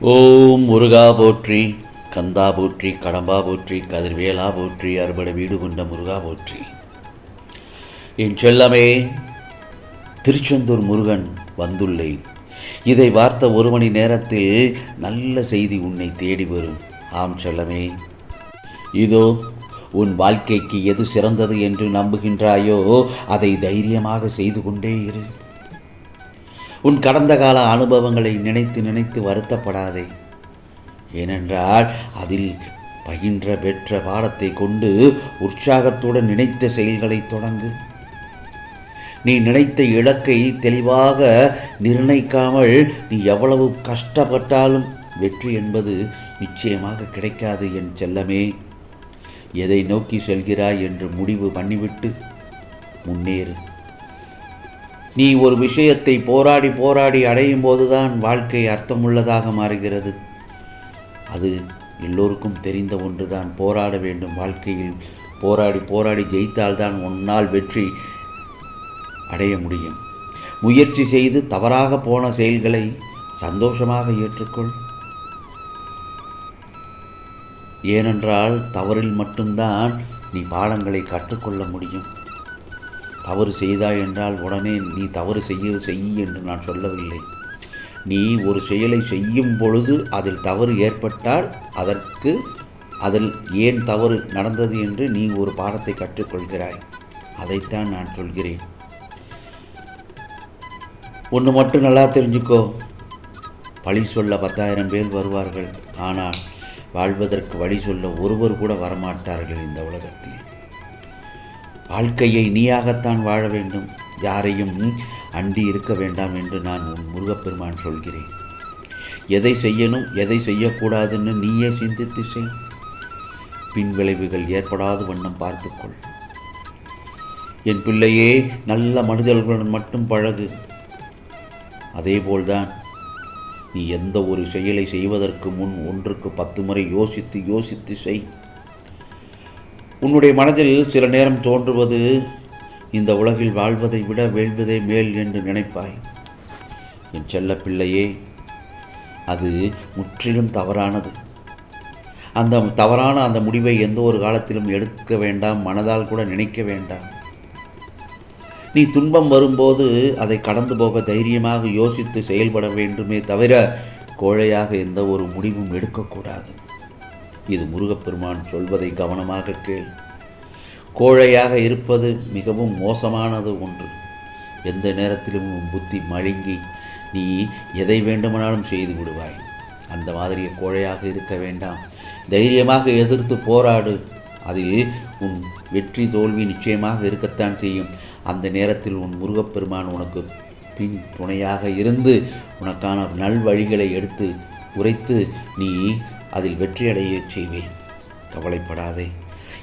ஓம் முருகா போற்றி கந்தா போற்றி கடம்பா போற்றி கதிர்வேலா போற்றி அறுபடை வீடு கொண்ட முருகா போற்றி. என் செல்லமே திருச்செந்தூர் முருகன் வந்துள்ளேன் இதை பார்த்த ஒரு மணி நேரத்தில் நல்ல செய்தி உன்னை தேடி வரும். ஆம் செல்லமே இதோ உன் வாழ்க்கைக்கு எது சிறந்தது என்று நம்புகின்றாயோ அதை தைரியமாக செய்து கொண்டே இரு. உன் கடந்த கால அனுபவங்களை நினைத்து நினைத்து வருத்தப்படாதே. ஏனென்றால் அதில் பயின்ற பெற்ற பாடத்தை கொண்டு உற்சாகத்துடன் நினைத்த செயல்களை தொடங்கு. நீ நினைத்த இலக்கை தெளிவாக நிர்ணயிக்காமல் நீ எவ்வளவு கஷ்டப்பட்டாலும் வெற்றி என்பது நிச்சயமாக கிடைக்காது என் செல்லமே. எதை நோக்கி செல்கிறாய் என்று முடிவு பண்ணிவிட்டு முன்னேறு. நீ ஒரு விஷயத்தை போராடி போராடி அடையும் போதுதான் வாழ்க்கை அர்த்தமுள்ளதாக மாறுகிறது. அது எல்லோருக்கும் தெரிந்த ஒன்றுதான். போராட வேண்டும். வாழ்க்கையில் போராடி போராடி ஜெயித்தால்தான் உன்னால் வெற்றி அடைய முடியும். முயற்சி செய்து தவறாக போன செயல்களை சந்தோஷமாக ஏற்றுக்கொள். ஏனென்றால் தவறில் மட்டும்தான் நீ பாடங்களை கற்றுக்கொள்ள முடியும். தவறு செய்தாய் என்றால் உடனே நீ தவறு செய்ய செய் என்று நான் சொல்லவில்லை. நீ ஒரு செயலை செய்யும் பொழுது அதில் தவறு ஏற்பட்டால் அதற்கு அதில் ஏன் தவறு நடந்தது என்று நீ ஒரு பாடத்தை கற்றுக்கொள்கிறாய். அதைத்தான் நான் சொல்கிறேன். ஒன்று மட்டும் நல்லா தெரிஞ்சுக்கோ. பழி சொல்ல பத்தாயிரம் பேர் வருவார்கள். ஆனால் வாழ்வதற்கு வழி சொல்ல ஒருவர் கூட வரமாட்டார்கள் இந்த உலகத்தில். வாழ்க்கையை நீயாகத்தான் வாழ வேண்டும். யாரையும் அண்டி இருக்க வேண்டாம் என்று நான் உன் முருகப்பெருமான் சொல்கிறேன். எதை செய்யணும் எதை செய்யக்கூடாதுன்னு நீயே சிந்தித்து செய். பின் விளைவுகள் ஏற்படாத வண்ணம் பார்த்துக்கொள் என் பிள்ளையே நல்ல மனிதர்களுடன் மட்டும் பழகு. அதேபோல்தான் நீ எந்த ஒரு செயலை செய்வதற்கு முன் ஒன்றுக்கு பத்து முறை யோசித்து யோசித்து செய். உன்னுடைய மனதில் சில நேரம் தோன்றுவது இந்த உலகில் வாழ்வதை விட வேள்வதே மேல் என்று நினைப்பாய். என் செல்ல பிள்ளையே அது முற்றிலும் தவறானது. அந்த தவறான அந்த முடிவை எந்த ஒரு காலத்திலும் எடுக்க வேண்டாம் மனதால் கூட நினைக்க வேண்டாம். நீ துன்பம் வரும்போது அதை கடந்து போக தைரியமாக யோசித்து செயல்பட வேண்டுமே தவிர கோழையாக எந்த ஒரு முடிவும் எடுக்கக்கூடாது. இது முருகப்பெருமான் சொல்வதை கவனமாக கேள். கோழையாக இருப்பது மிகவும் மோசமானது ஒன்று. எந்த நேரத்திலும் உன் புத்தி மழுங்கி நீ எதை வேண்டுமானாலும் செய்து விடுவாய். அந்த மாதிரி கோழையாக இருக்க வேண்டாம். தைரியமாக எதிர்த்து போராடு. அதில் உன் வெற்றி தோல்வி நிச்சயமாக இருக்கத்தான் செய்யும். அந்த நேரத்தில் உன் முருகப்பெருமான் உனக்கு பின் துணையாக இருந்து உனக்கான நல்வழிகளை எடுத்து உரைத்து நீ அதில் வெற்றியடையச் செய்வேன். கவலைப்படாதே.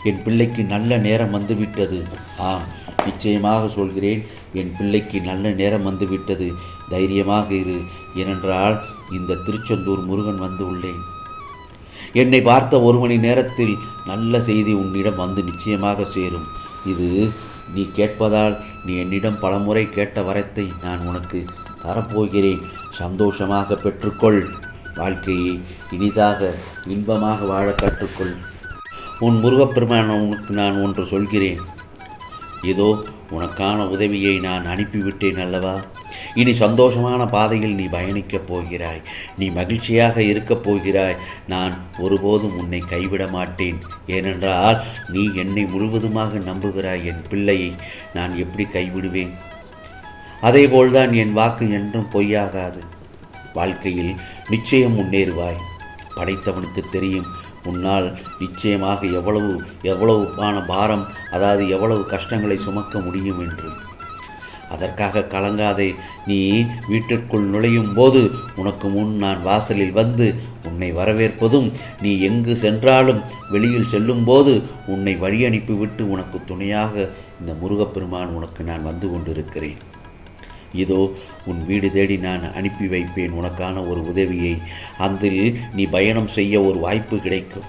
என் பிள்ளைக்கு நல்ல நேரம் வந்துவிட்டது. ஆம் நிச்சயமாக சொல்கிறேன் என் பிள்ளைக்கு நல்ல நேரம் வந்துவிட்டது. தைரியமாக இரு. ஏனென்றால் இந்த திருச்செந்தூர் முருகன் வந்து உள்ளேன். என்னை பார்த்த ஒரு மணி நேரத்தில் நல்ல செய்தி உன்னிடம் வந்து நிச்சயமாக சேரும். இது நீ கேட்பதால் நீ என்னிடம் பலமுறை கேட்ட வரத்தை நான் உனக்கு தரப்போகிறேன். சந்தோஷமாக பெற்றுக்கொள். வாழ்க்கையை இனிதாக இன்பமாக வாழ கற்றுக்கொள். உன் முருகப்பெருமான உனக்கு நான் ஒன்று சொல்கிறேன். இதோ உனக்கான உதவியை நான் அனுப்பிவிட்டேன் அல்லவா? இனி சந்தோஷமான பாதையில் நீ பயணிக்கப் போகிறாய். நீ மகிழ்ச்சியாக இருக்கப் போகிறாய். நான் ஒருபோதும் உன்னை கைவிட மாட்டேன். ஏனென்றால் நீ என்னை முழுவதுமாக நம்புகிறாய் என் பிள்ளையை. நான் எப்படி கைவிடுவேன்? அதேபோல்தான் என் வாக்கு என்றும் பொய்யாகாது. வாழ்க்கையில் நிச்சயம் முன்னேறுவாய். படைத்தவனுக்கு தெரியும் உன்னால் நிச்சயமாக எவ்வளவு எவ்வளவுமான பாரம் அதாவது எவ்வளவு கஷ்டங்களை சுமக்க முடியும் என்று. அதற்காக கலங்காதே நீ வீட்டிற்குள் நுழையும் போது உனக்கு முன் நான் வாசலில் வந்து உன்னை வரவேற்பதும் நீ எங்கு சென்றாலும் வெளியில் செல்லும்போது உன்னை வழி அனுப்பிவிட்டு உனக்கு துணையாக இந்த முருகப்பெருமான் உனக்கு நான் வந்து கொண்டிருக்கிறேன். இதோ உன் வீடு தேடி நான் அனுப்பி வைப்பேன் உனக்கான ஒரு உதவியை. அதில் நீ பயணம் செய்ய ஒரு வாய்ப்பு கிடைக்கும்.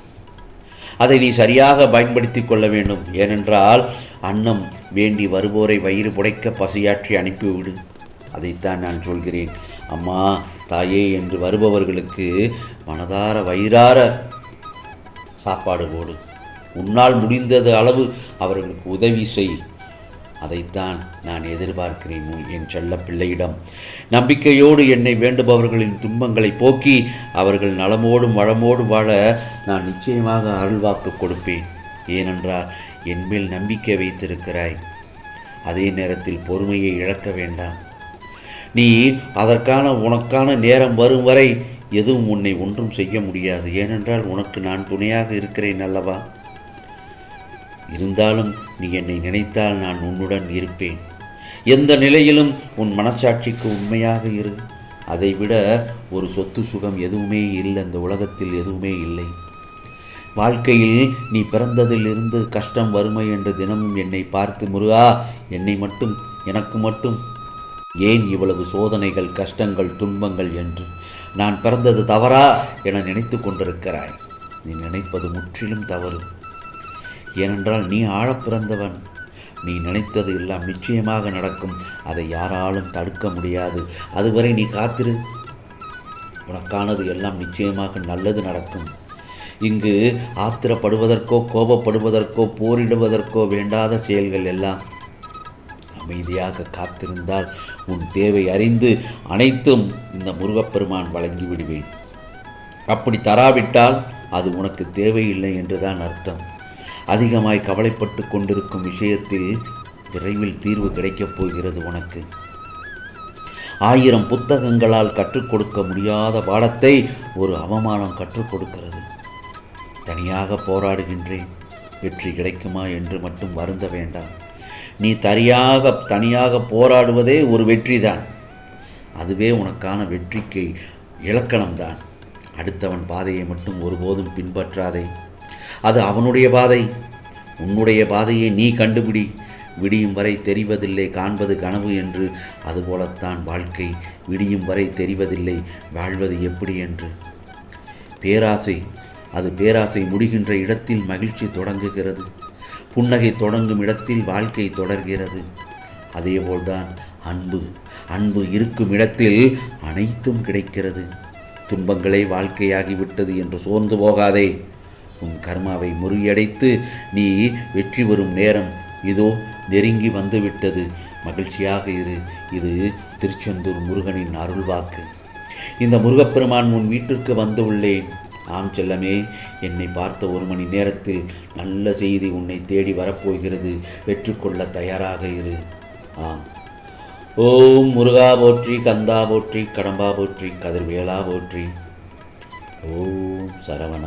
அதை நீ சரியாக பயன்படுத்தி கொள்ள வேண்டும். ஏனென்றால் அன்னம் வேண்டி வருவோரை வயிறு புடைக்க பசியாற்றி அனுப்பிவிடு. அதைத்தான் நான் சொல்கிறேன். அம்மா தாயே என்று வருபவர்களுக்கு மனதார வயிறார சாப்பாடு போடு. உன்னால் முடிந்தது அளவு அவர்களுக்கு உதவி செய். அதைத்தான் நான் எதிர்பார்க்கிறேன் என் செல்ல பிள்ளையிடம். நம்பிக்கையோடு என்னை வேண்டுபவர்களின் துன்பங்களை போக்கி அவர்கள் நலமோடும் வளமோடும் வாழ நான் நிச்சயமாக அருள்வாக்கு கொடுப்பேன். ஏனென்றால் என் மேல் நம்பிக்கை வைத்திருக்கிறாய். அதே நேரத்தில் பொறுமையை இழக்க வேண்டாம். நீ அதற்கான உனக்கான நேரம் வரும் வரை எதுவும் உன்னை ஒன்றும் செய்ய முடியாது. ஏனென்றால் உனக்கு நான் துணையாக இருக்கிறேன் அல்லவா? இருந்தாலும் நீ என்னை நினைத்தால் நான் உன்னுடன் இருப்பேன். எந்த நிலையிலும் உன் மனசாட்சிக்கு உண்மையாக இரு. அதைவிட ஒரு சொத்து சுகம் எதுவுமே இல்லை இந்த உலகத்தில் எதுவுமே இல்லை. வாழ்க்கையில் நீ பிறந்ததிலிருந்து கஷ்டம் வறுமை என்று தினமும் என்னை பார்த்து முருகா என்னை மட்டும் எனக்கு மட்டும். ஏன் இவ்வளவு சோதனைகள் கஷ்டங்கள் துன்பங்கள் என்று? நான் பிறந்தது தவறா? என நினைத்து கொண்டிருக்கிறாய். நீ நினைப்பது முற்றிலும் தவறு. ஏனென்றால் நீ ஆழப் பிறந்தவன். நீ நினைத்தது எல்லாம் நிச்சயமாக நடக்கும். அதை யாராலும் தடுக்க முடியாது. அதுவரை நீ காத்திரு. உனக்கானது எல்லாம் நிச்சயமாக நல்லது நடக்கும். இங்கு ஆத்திரப்படுவதற்கோ கோபப்படுவதற்கோ போரிடுவதற்கோ வேண்டாத செயல்கள் எல்லாம் அமைதியாக காத்திருந்தால் உன் தேவை அறிந்து அனைத்தும் இந்த முருகப்பெருமான் வழங்கி விடுவேன் அப்படி தராவிட்டால் அது உனக்கு தேவையில்லை என்றுதான் அர்த்தம். அதிகமாய் கவலைப்பட்டு கொண்டிருக்கும் விஷயத்தில் விரைவில் தீர்வு கிடைக்கப் போகிறது உனக்கு. ஆயிரம் புத்தகங்களால் கற்றுக் கொடுக்க முடியாத பாடத்தை ஒரு அவமானம் கற்றுக் கொடுக்கிறது. தனியாக போராடுகின்றேன். வெற்றி கிடைக்குமா என்று மட்டும் வருந்த வேண்டாம். நீ தனியாக தனியாக போராடுவதே ஒரு வெற்றிதான். அதுவே உனக்கான வெற்றிக்கு இலக்கணம்தான். அடுத்தவன் பாதையை மட்டும் ஒருபோதும் பின்பற்றாதே. அது அவனுடைய பாதை. உன்னுடைய பாதையை நீ கண்டுபிடி. விடியும் வரை தெரிவதில்லை காண்பது கனவு என்று. அதுபோலத்தான் வாழ்க்கை. விடியும் வரை தெரிவதில்லை வாழ்வது எப்படி என்று. பேராசை அது பேராசை முடிகின்ற இடத்தில் மகிழ்ச்சி தொடங்குகிறது. புன்னகை தொடங்கும் இடத்தில் வாழ்க்கை தொடர்கிறது. அதேபோல்தான் அன்பு. அன்பு இருக்கும் இடத்தில் அனைத்தும் கிடைக்கிறது. துன்பங்களே வாழ்க்கையாகிவிட்டது என்று சோர்ந்து போகாதே. உன் கர்மாவை முறியடைத்து நீ வெற்றி பெறும் நேரம் இதோ நெருங்கி வந்துவிட்டது. மகிழ்ச்சியாக இரு. இது திருச்செந்தூர் முருகனின் அருள்வாக்கு. இந்த முருகப்பெருமான் உன் வீட்டிற்கு வந்து உள்ளேன். ஆம் செல்லமே என்னை பார்த்த ஒரு மணி நேரத்தில் நல்ல செய்தி உன்னை தேடி வரப்போகிறது. பெற்றுக்கொள்ள தயாராக இரு. ஆம். ஓம் முருகா போற்றி கந்தா போற்றி கடம்பா போற்றி கதிர்வேலா போற்றி. ஓம் சரவண